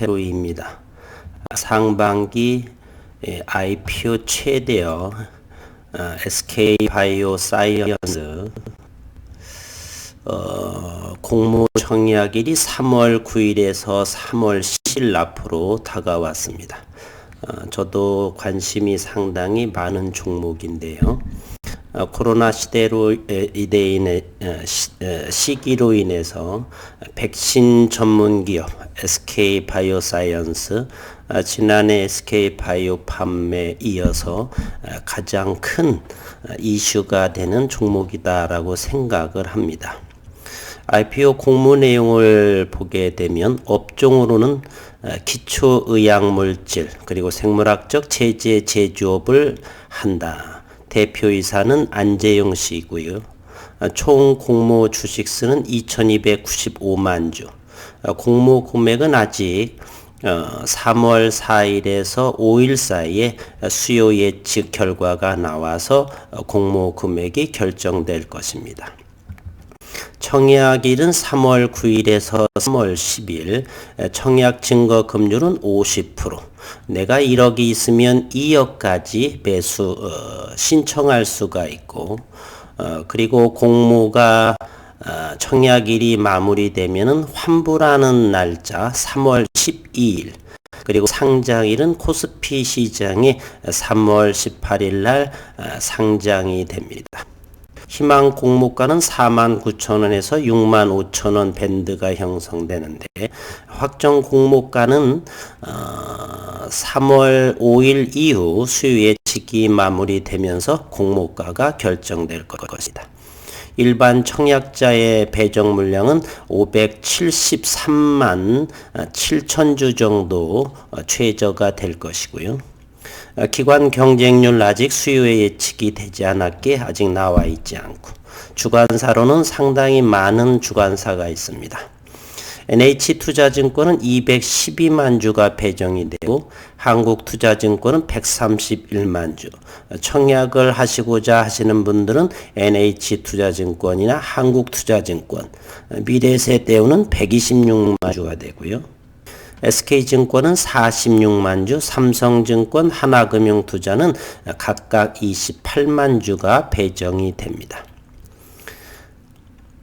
상태로입니다. 상반기 예, IPO 최대어 어, SK 바이오 사이언스 어, 공모 청약일이 3월 9일에서 3월 10일 앞으로 다가왔습니다. 어, 저도 관심이 상당히 많은 종목인데요. 어, 코로나 시대로 이대인의 어, 시기로 인해서 백신 전문 기업 SK 바이오사이언스 지난해 SK 바이오팜에 이어서 가장 큰 이슈가 되는 종목이다라고 생각을 합니다. IPO 공모 내용을 보게 되면 업종으로는 기초의약물질 그리고 생물학적 제재 제조업을 한다. 대표이사는 안재영 씨이고요. 총 공모 주식수는 2295만 주. 공모 금액은 아직 3월 어, 4일에서 5일 사이에 수요 예측 결과가 나와서 공모 금액이 결정될 것입니다. 청약일은 3월 9일에서 3월 10일, 청약 증거 금률은 50%. 내가 1억이 있으면 2억까지 매수 어, 신청할 수가 있고, 어, 그리고 공모가 어, 청약일이 마무리되면은 환불하는 날짜 3월 12일. 그리고 상장일은 코스피 시장이 3월 18일 날 어, 상장이 됩니다. 희망 공모가는 4만 9천 원에서 6만 5천 원 밴드가 형성되는데 확정 공모가는 어, 3월 5일 이후 수요 예측이 마무리되면서 공모가가 결정될 것이다. 일반 청약자의 배정 물량은 573만 7천 주 정도 최저가 될 것이고요. 어, 기관 경쟁률 아직 수요에 예측이 되지 않았기에 아직 나와 있지 않고 주관사로는 상당히 많은 주관사가 있습니다. NH투자증권은 212만 주가 배정이 되고 한국투자증권은 131만 주. 청약을 하시고자 하시는 분들은 NH투자증권이나 한국투자증권, 미래세대우는 126만 주가 되고요. SK증권은 46만 주, 삼성증권, 하나금융투자는 각각 28만 주가 배정이 됩니다.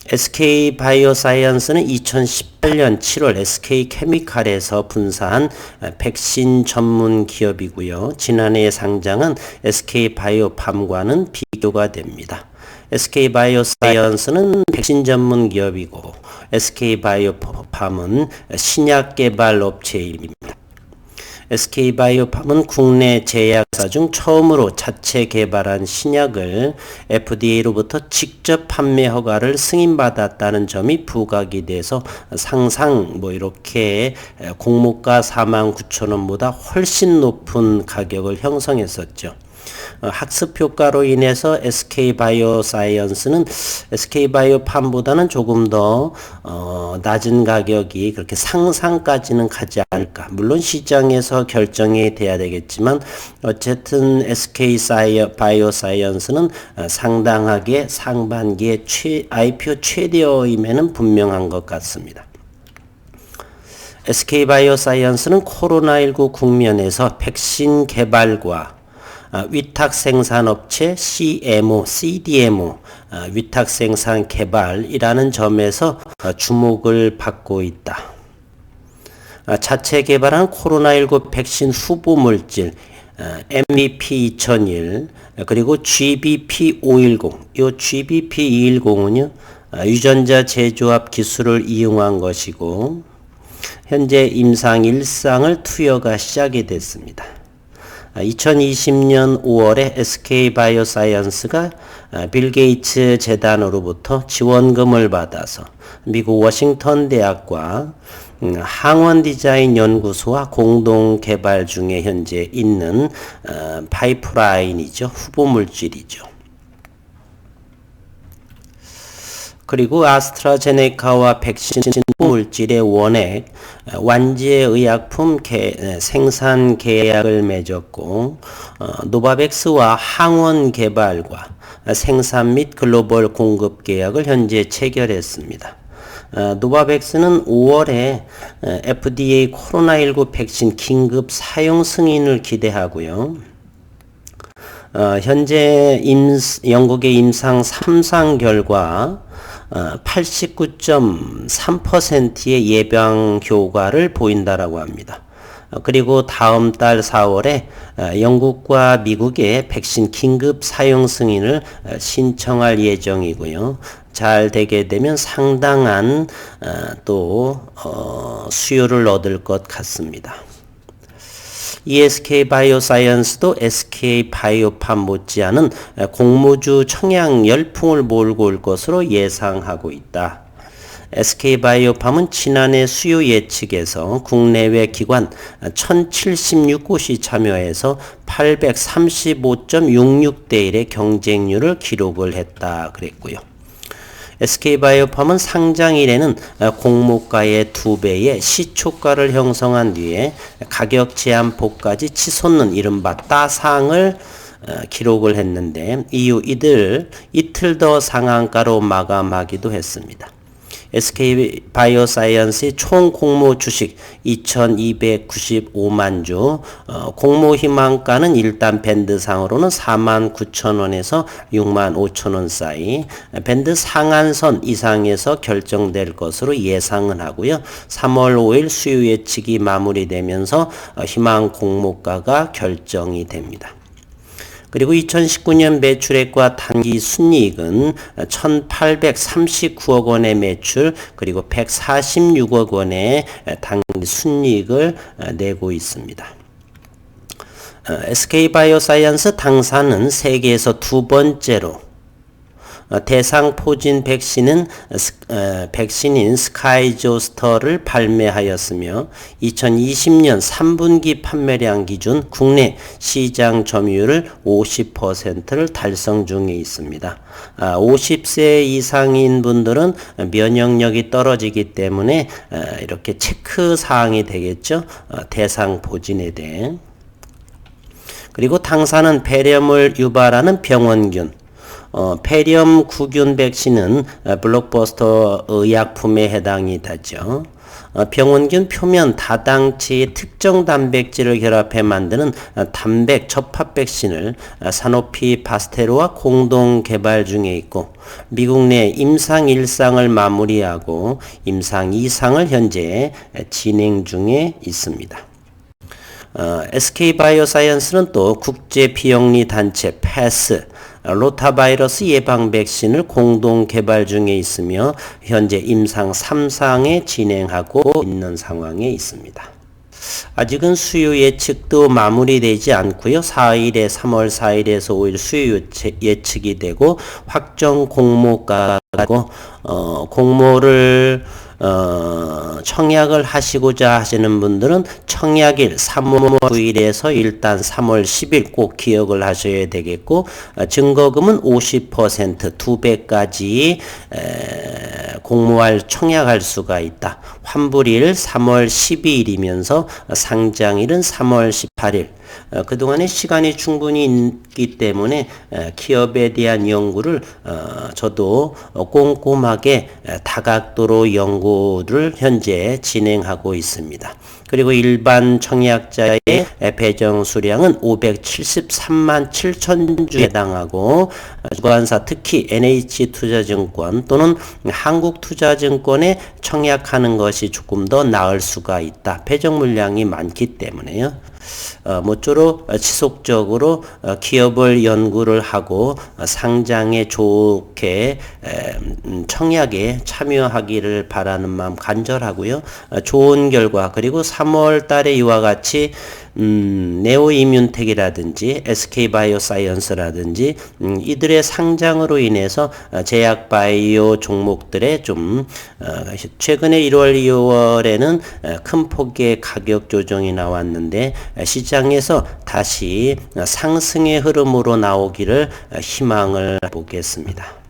SK 바이오사이언스는 2018년 7월 SK 케미칼에서 분사한 백신 전문 기업이고요. 지난해 상장은 SK 바이오팜과는 비교가 됩니다. SK 바이오사이언스는 백신 전문 기업이고 SK 바이오팜은 신약 개발 업체입니다. SK 바이오팜은 국내 제약사 중 처음으로 자체 개발한 신약을 FDA로부터 직접 판매 허가를 승인받았다는 점이 부각이 돼서 상상 뭐 이렇게 공모가 4만 9천 원보다 훨씬 높은 가격을 형성했었죠. 어, 학습 효과로 인해서 SK 바이오사이언스는 SK 바이오팜보다는 조금 더 어, 낮은 가격이 그렇게 상상까지는 가지 않을까. 물론 시장에서 결정이 돼야 되겠지만 어쨌든 SK 사이어, 바이오사이언스는 어, 상당하게 상반기에 최, IPO 최대어임에는 분명한 것 같습니다. SK 바이오사이언스는 코로나19 국면에서 백신 개발과 아, 위탁 생산업체 CMO, CDMO, 아, 위탁 생산 개발이라는 점에서 아, 주목을 받고 있다. 자체 개발한 코로나19 백신 후보 물질 MVP 2001 그리고 GBP 510 이 GBP 210은요 유전자 제조합 기술을 이용한 것이고 현재 임상 1상을 투여가 시작이 됐습니다. 2020년 5월에 SK 바이오사이언스가 아, 빌 게이츠 재단으로부터 지원금을 받아서 미국 워싱턴 대학과 음, 항원 디자인 연구소와 공동 개발 중에 현재 있는 어, 파이프라인이죠. 후보 물질이죠. 그리고 아스트라제네카와 백신 물질의 원액 완제 의약품 개, 생산 계약을 맺었고 어, 노바백스와 항원 개발과 생산 및 글로벌 공급 계약을 현재 체결했습니다. 어, 노바백스는 5월에 어, FDA 코로나19 백신 긴급 사용 승인을 기대하고요. 어, 현재 임, 영국의 임상 3상 결과 어, 89.3%의 예방 효과를 보인다라고 합니다. 어, 그리고 다음 달 4월에 어, 영국과 미국의 백신 긴급 사용 승인을 어, 신청할 예정이고요. 잘 되게 되면 상당한 또 수요를 얻을 것 같습니다. ESK 바이오사이언스도 SK 바이오팜 못지않은 공모주 청약 열풍을 몰고 올 것으로 예상하고 있다. SK바이오팜은 지난해 수요 예측에서 국내외 기관 1076곳이 참여해서 835.66대 1의 경쟁률을 기록을 했다 그랬고요. SK바이오팜은 상장일에는 공모가의 두배의 시초가를 형성한 뒤에 가격 제한폭까지 치솟는 이른바 따상을 기록을 했는데 이후 이들 이틀 더 상한가로 마감하기도 했습니다. SK 바이오사이언스의 총 공모 주식 2295만 주, 어, 공모 희망가는 일단 밴드상으로는 4만 9천 원에서 6만 5천 원 사이, 밴드 상한선 이상에서 결정될 것으로 예상은 하고요. 3월 5일 수요 예측이 마무리되면서 어, 희망 공모가가 결정이 됩니다. 그리고 2019년 매출액과 단기 순이익은 1,839억 원의 매출 그리고 146억 원의 단기 순이익을 내고 있습니다. SK바이오사이언스 당사는 세계에서 두 번째로 어, 대상 포진 백신은 어, 백신인 스카이조스터를 발매하였으며 2020년 3분기 판매량 기준 국내 시장 점유율을 50%를 달성 중에 있습니다. 50세 아, 이상인 분들은 면역력이 떨어지기 때문에 어, 이렇게 체크 사항이 되겠죠. 대상 포진에 대해. 그리고 당사는 폐렴을 유발하는 병원균, 어, 폐렴 구균 백신은 어, 블록버스터 의약품에 해당이 되죠. 어, 병원균 표면 다당치 특정 단백질을 결합해 만드는 어, 단백 접합 백신을 어, 사노피 파스테로와 공동 개발 중에 있고 미국 내 임상 1상을 마무리하고 임상 2상을 현재 진행 중에 있습니다. 어, SK바이오사이언스는 또 국제 비영리 단체 패스 로타바이러스 예방 백신을 공동 개발 중에 있으며 현재 임상 3상에 진행하고 있는 상황에 있습니다. 아직은 수요 예측도 마무리되지 않고요. 4일에 3월 4일에서 5일 수요 예측이 되고 확정 공모가고 어, 공모를 어, 청약을 하시고자 하시는 분들은 청약일 3월 9일에서 일단 3월 10일 꼭 기억을 하셔야 되겠고 어, 증거금은 50% 2배까지 에, 공모할 청약할 수가 있다. 환불일 3월 12일이면서 상장일은 3월 18일 어, 그동안에 시간이 충분히 있기 때문에 어, 기업에 대한 연구를 어, 저도 꼼꼼하게 다각도로 연구를 현재 진행하고 있습니다. 그리고 일반 청약자의 배정 수량은 573만 7천 주에 해당하고 주관사 특히 NH투자증권 또는 한국투자증권에 청약하는 것이 조금 더 나을 수가 있다. 배정 물량이 많기 때문에요. 어, 모쪼록 지속적으로 어, 기업을 연구를 하고 어, 상장에 좋게 음, 청약에 참여하기를 바라는 마음 간절하고요. 좋은 결과 그리고 3월 달에 이와 같이 음, 네오이뮨텍이라든지 SK바이오사이언스라든지 음, 이들의 상장으로 인해서 제약 바이오 종목들의 좀 어, 최근에 1월 2월에는 큰 폭의 가격 조정이 나왔는데 시장에서 다시 상승의 흐름으로 나오기를 희망을 보겠습니다.